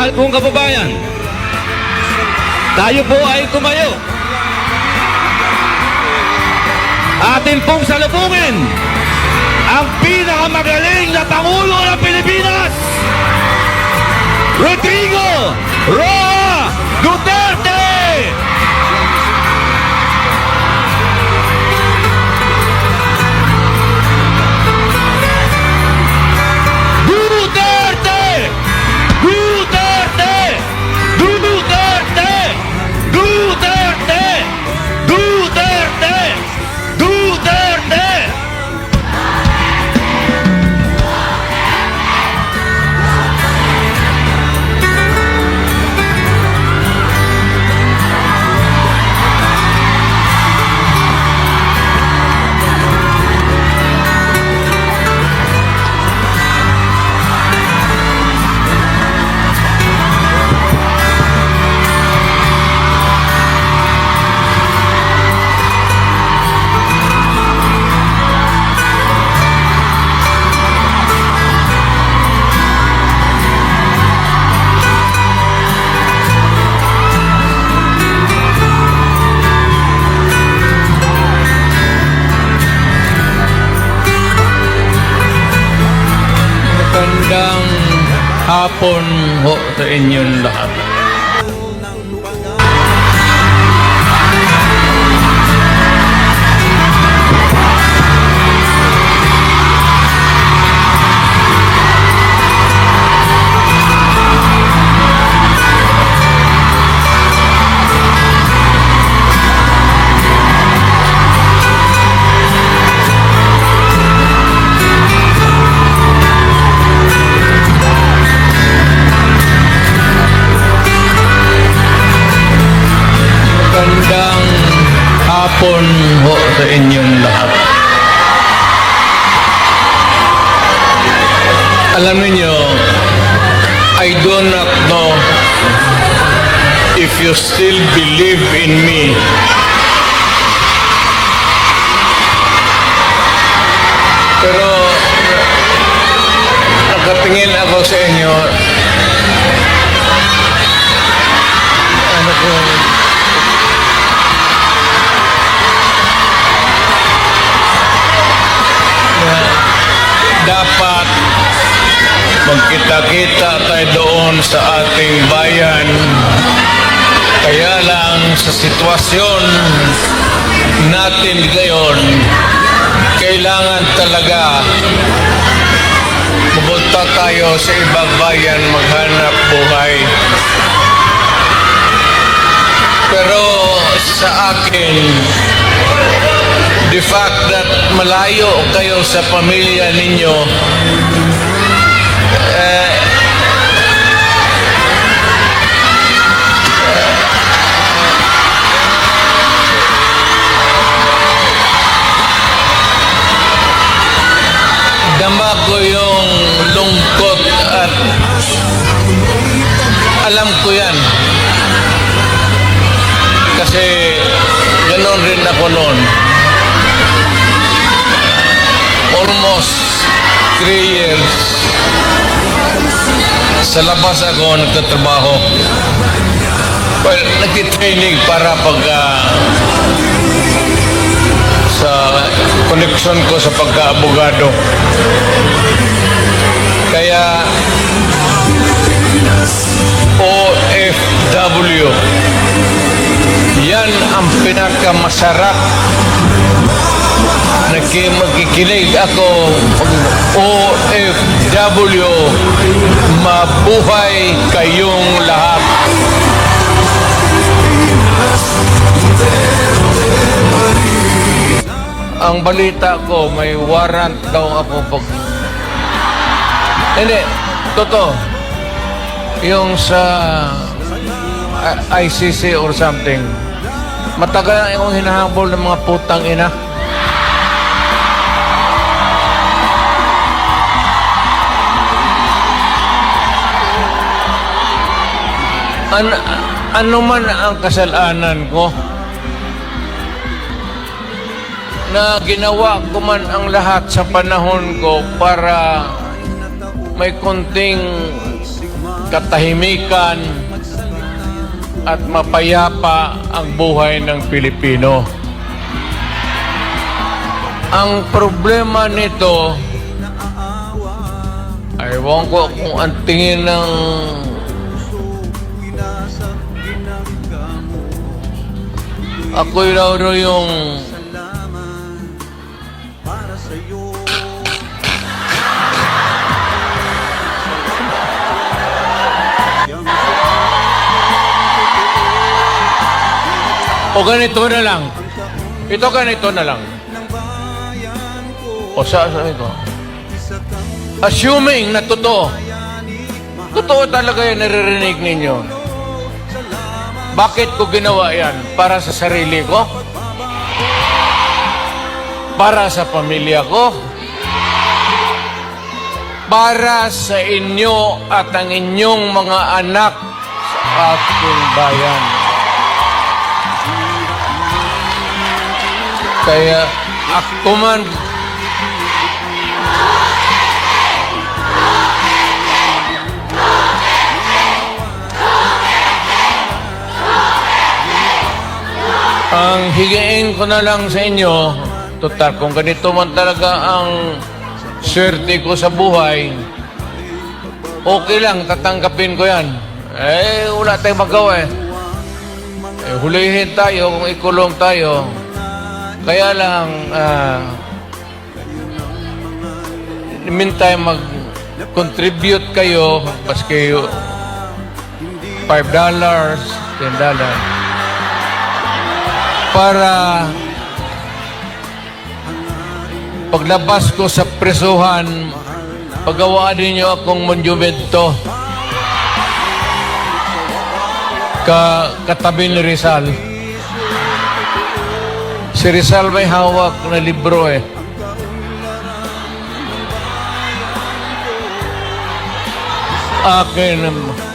Mahal kong kababayan, tayo po ay tumayo. Atin pong salubungin ang pinakamagaling na Pangulo ng Pilipinas, Rodrigo hapon ho sa inyong lahat. Sa inyo. Ano ko, dapat magkita-kita tayo doon sa ating bayan. Kaya lang sa sitwasyon natin ngayon, kailangan talaga pumunta tayo sa ibang bayan maghanap buhay. Pero sa akin, the fact that malayo kayo sa pamilya ninyo, eh, alam ko yan. Kasi ganoon rin ako noon. Almost three years sa labas ako nagtatrabaho. Well, nagtitraining para pag ah, sa connection ko sa pagka-abogado. Kaya OFW yan ang pinakamasarap Naki- magkikinig ako. OFW mabuhay kayong lahat. Ang balita ko may warrant daw ako pag hindi totoo. Yung sa ICC or something. Matagal na akong hinahabol ng mga putang ina. An ano man ang kasalanan ko na ginawa ko man ang lahat sa panahon ko para may konting katahimikan at mapayapa ang buhay ng Pilipino. Ang problema nito ay ewan ko kung ang tingin ng raw raw yung O ganito na lang. Ito ganito na lang. O sa sa ito. Assuming na totoo. Totoo talaga yung naririnig ninyo. Bakit ko ginawa yan? Para sa sarili ko? Para sa pamilya ko? Para sa inyo at ang inyong mga anak sa ating bayan. Kaya ako man Ang higain ko na lang sa inyo, total, kung ganito man talaga ang swerte ko sa buhay, okay lang, tatanggapin ko yan. Eh, wala tayong magawa eh. eh hulihin tayo kung ikulong tayo. Kaya lang, the meantime, mag-contribute kayo, paski $5, $10 para paglabas ko sa presuhan, pagawaan ninyo akong monumento ka katabi ni Rizal. Si Rizal may hawak na libro eh. Akin just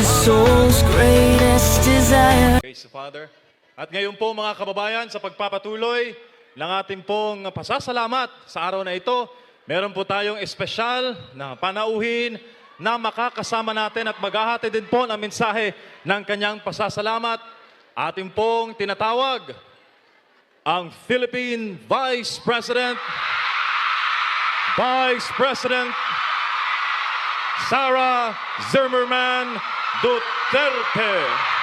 his soul's greatest desire. Praise the Father. At ngayon po mga kababayan, sa pagpapatuloy ng ating pong pasasalamat sa araw na ito, meron po tayong espesyal na panauhin na makakasama natin at maghahati din po ng mensahe ng kanyang pasasalamat. Ating pong tinatawag ang Philippine Vice President, Vice President Sarah Zimmerman Duterte.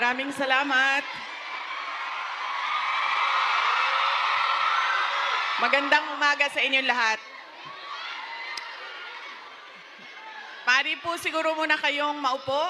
Maraming salamat. Magandang umaga sa inyong lahat. Pari po siguro muna kayong maupo.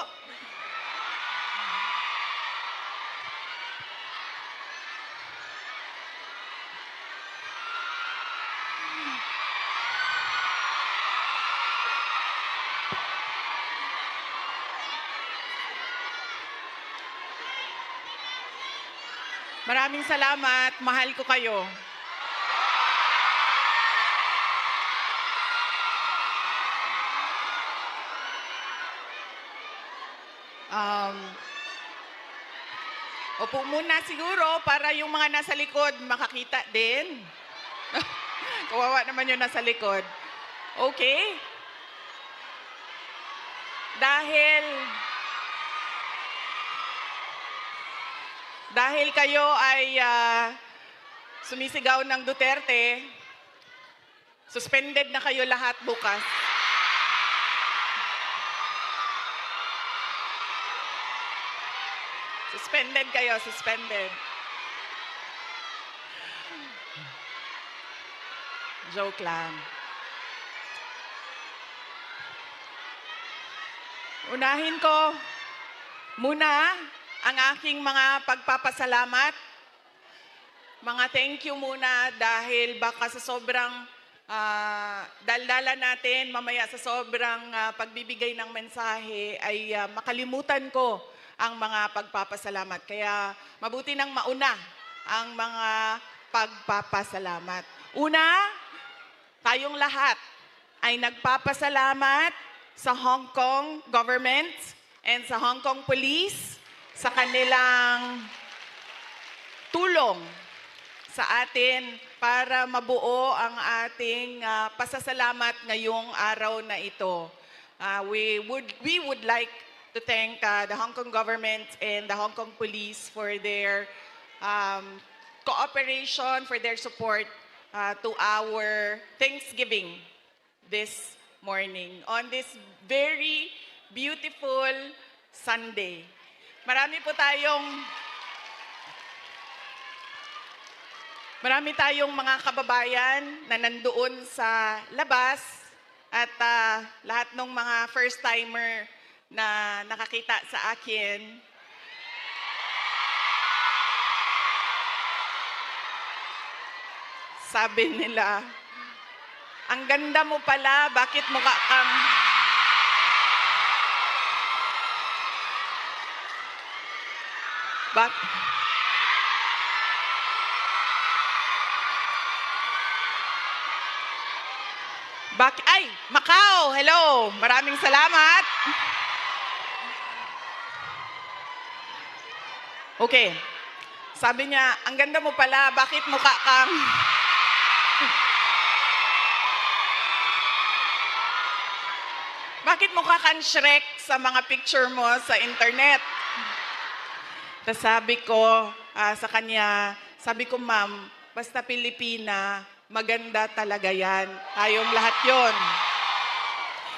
Maraming salamat. Mahal ko kayo. Um, upo muna siguro para yung mga nasa likod makakita din. Kawawa naman yung nasa likod. Okay? Dahil Dahil kayo ay ah, sumisigaw ng Duterte, suspended na kayo lahat bukas. Suspended kayo, suspended. Joke lang. Unahin ko muna ang aking mga pagpapasalamat. Mga thank you muna dahil baka sa sobrang ah, daldala natin, mamaya sa sobrang ah, pagbibigay ng mensahe ay ah, makalimutan ko ang mga pagpapasalamat. Kaya mabuti nang mauna ang mga pagpapasalamat. Una, tayong lahat ay nagpapasalamat sa Hong Kong government and sa Hong Kong police sa kanilang tulong sa atin para mabuo ang ating ah, pasasalamat ngayong araw na ito. Ah, we would we would like to thank ah, the Hong Kong government and the Hong Kong police for their um, cooperation, for their support ah, to our Thanksgiving this morning on this very beautiful Sunday. Marami po tayong Marami tayong mga kababayan na nandoon sa labas at ah, lahat ng mga first timer na nakakita sa akin. Sabi nila, ang ganda mo pala, bakit mukha kang... Bak Bak ay, Macau, hello. Maraming salamat. Okay. Sabi niya, ang ganda mo pala, bakit mukha kang... bakit mukha kang Shrek sa mga picture mo sa internet? Tapos sabi ko ah, sa kanya, sabi ko, ma'am, basta Pilipina, maganda talaga yan. Tayong lahat yon.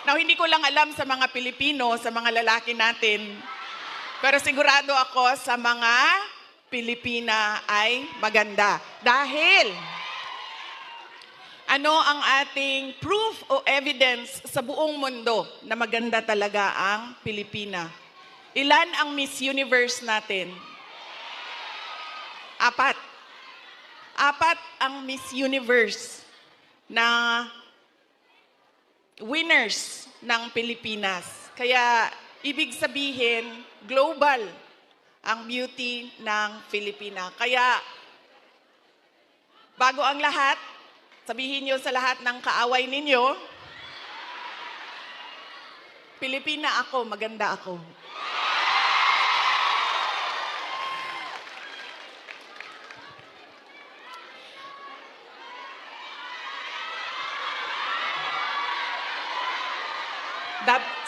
Now, hindi ko lang alam sa mga Pilipino, sa mga lalaki natin, pero sigurado ako sa mga Pilipina ay maganda. Dahil, ano ang ating proof o evidence sa buong mundo na maganda talaga ang Pilipina? Ilan ang Miss Universe natin? Apat. Apat ang Miss Universe na winners ng Pilipinas. Kaya ibig sabihin, global ang beauty ng Pilipina. Kaya bago ang lahat, sabihin niyo sa lahat ng kaaway ninyo, Pilipina ako, maganda ako.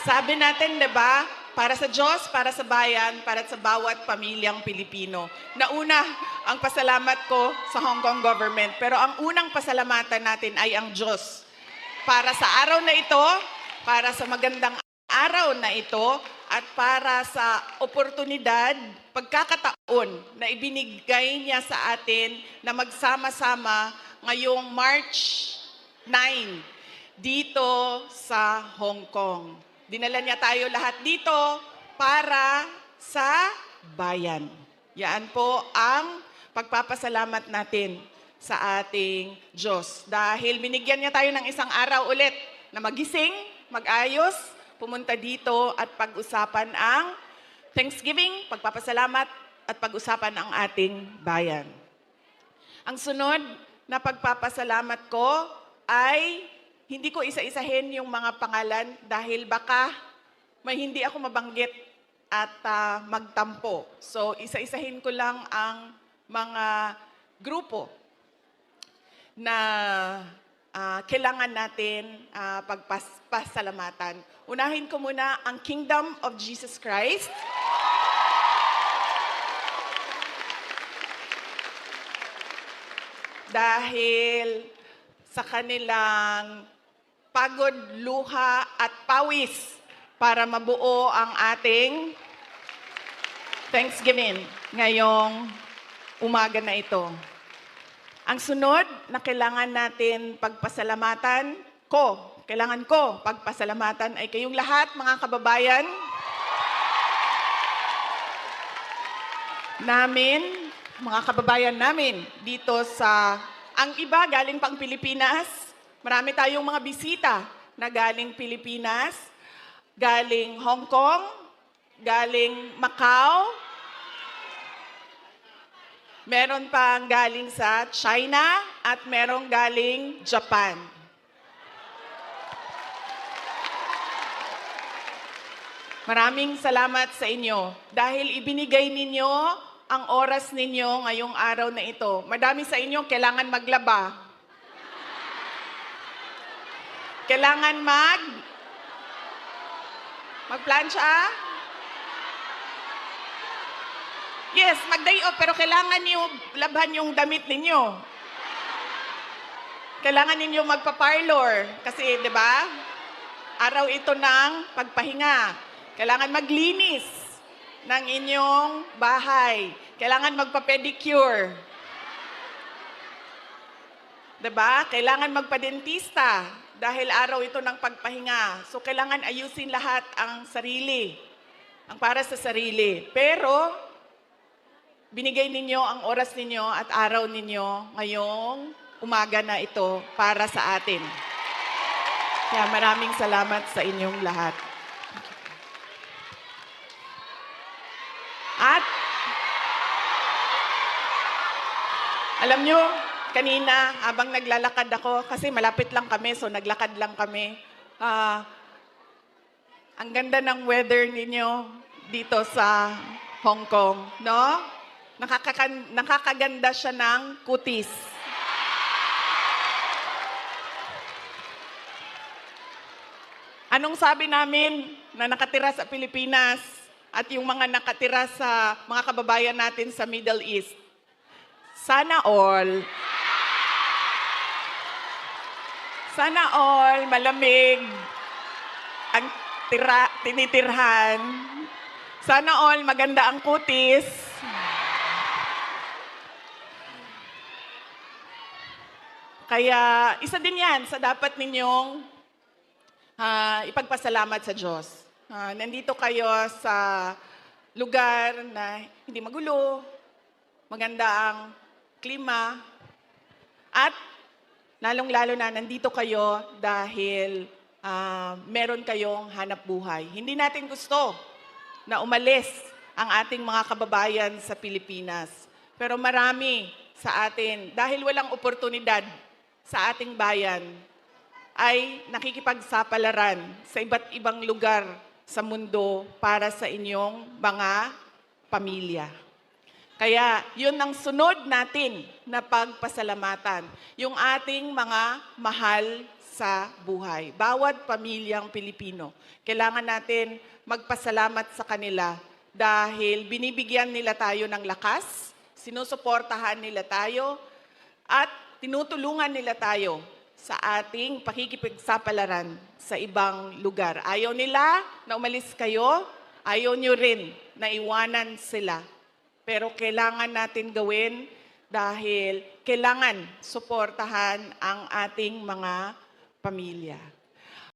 Sabi natin, di ba? Para sa Diyos, para sa bayan, para sa bawat pamilyang Pilipino. Nauna, ang pasalamat ko sa Hong Kong government. Pero ang unang pasalamatan natin ay ang Diyos. Para sa araw na ito, para sa magandang araw na ito, at para sa oportunidad, pagkakataon na ibinigay niya sa atin na magsama-sama ngayong March 9 dito sa Hong Kong. Dinala niya tayo lahat dito para sa bayan. Yan po ang pagpapasalamat natin sa ating Diyos. Dahil binigyan niya tayo ng isang araw ulit na magising, mag-ayos, pumunta dito at pag-usapan ang Thanksgiving, pagpapasalamat at pag-usapan ang ating bayan. Ang sunod na pagpapasalamat ko ay hindi ko isa-isahin yung mga pangalan dahil baka may hindi ako mabanggit at ah, magtampo. So, isa-isahin ko lang ang mga grupo na ah, kailangan natin ah, pagpasalamatan. Unahin ko muna ang Kingdom of Jesus Christ. Dahil sa kanilang pagod, luha at pawis para mabuo ang ating Thanksgiving ngayong umaga na ito. Ang sunod na kailangan natin pagpasalamatan ko, kailangan ko pagpasalamatan ay kayong lahat mga kababayan namin, mga kababayan namin dito sa ang iba galing pang Pilipinas. Marami tayong mga bisita na galing Pilipinas, galing Hong Kong, galing Macau, meron pang galing sa China at meron galing Japan. Maraming salamat sa inyo dahil ibinigay ninyo ang oras ninyo ngayong araw na ito. Madami sa inyo kailangan maglaba. Kailangan mag magplansya. Yes, mag-day off, pero kailangan niyo labhan yung damit ninyo. Kailangan ninyo magpa-parlor kasi, 'di ba? Araw ito ng pagpahinga. Kailangan maglinis ng inyong bahay. Kailangan magpa-pedicure. 'Di ba? Kailangan magpa-dentista dahil araw ito ng pagpahinga. So kailangan ayusin lahat ang sarili. Ang para sa sarili. Pero binigay ninyo ang oras ninyo at araw ninyo ngayong umaga na ito para sa atin. Kaya maraming salamat sa inyong lahat. At alam nyo, kanina habang naglalakad ako, kasi malapit lang kami, so naglakad lang kami. Ah, ang ganda ng weather ninyo dito sa Hong Kong, no? nakakakan- nakakaganda siya ng kutis. Anong sabi namin na nakatira sa Pilipinas at yung mga nakatira sa mga kababayan natin sa Middle East? Sana all. Sana all malamig ang tira, tinitirhan. Sana all maganda ang kutis. Kaya isa din yan sa dapat ninyong ah, ipagpasalamat sa Diyos. Ah, nandito kayo sa lugar na hindi magulo, maganda ang klima, at lalong-lalo na nandito kayo dahil ah, meron kayong hanap buhay. Hindi natin gusto na umalis ang ating mga kababayan sa Pilipinas. Pero marami sa atin, dahil walang oportunidad sa ating bayan, ay nakikipagsapalaran sa iba't ibang lugar sa mundo para sa inyong mga pamilya. Kaya yun ang sunod natin na pagpasalamatan. Yung ating mga mahal sa buhay. Bawat pamilyang Pilipino. Kailangan natin magpasalamat sa kanila dahil binibigyan nila tayo ng lakas, sinusuportahan nila tayo, at tinutulungan nila tayo sa ating pakikipagsapalaran sa ibang lugar. Ayaw nila na umalis kayo, ayaw nyo rin na iwanan sila. Pero kailangan natin gawin dahil kailangan suportahan ang ating mga pamilya.